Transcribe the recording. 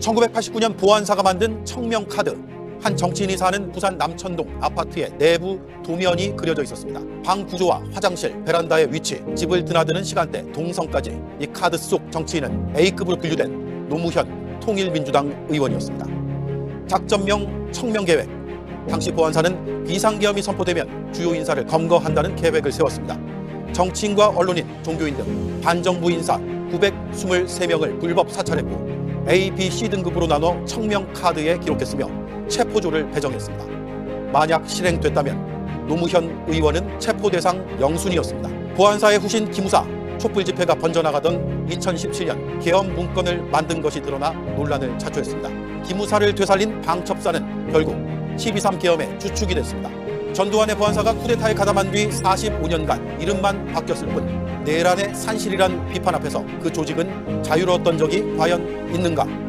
1989년 보안사가 만든 청명카드. 한 정치인이 사는 부산 남천동 아파트의 내부 도면이 그려져 있었습니다. 방 구조와 화장실, 베란다의 위치, 집을 드나드는 시간대, 동선까지 이 카드 속 정치인은 A급으로 분류된 노무현 통일민주당 의원이었습니다. 작전명 청명계획. 당시 보안사는 비상계엄이 선포되면 주요 인사를 검거한다는 계획을 세웠습니다. 정치인과 언론인, 종교인 등 반정부 인사 923명을 불법 사찰했고 A, B, C 등급으로 나눠 청명 카드에 기록했으며 체포조를 배정했습니다. 만약 실행됐다면 노무현 의원은 체포 대상 영순이었습니다. 보안사의 후신 기무사 촛불 집회가 번져나가던 2017년 계엄 문건을 만든 것이 드러나 논란을 자초했습니다. 기무사를 되살린 방첩사는 결국 12.3 계엄의 주축이 됐습니다. 전두환의 보안사가 쿠데타에 가담한 뒤 45년간 이름만 바뀌었을 뿐 내란의 산실이란 비판 앞에서 그 조직은 자유로웠던 적이 과연 있는가?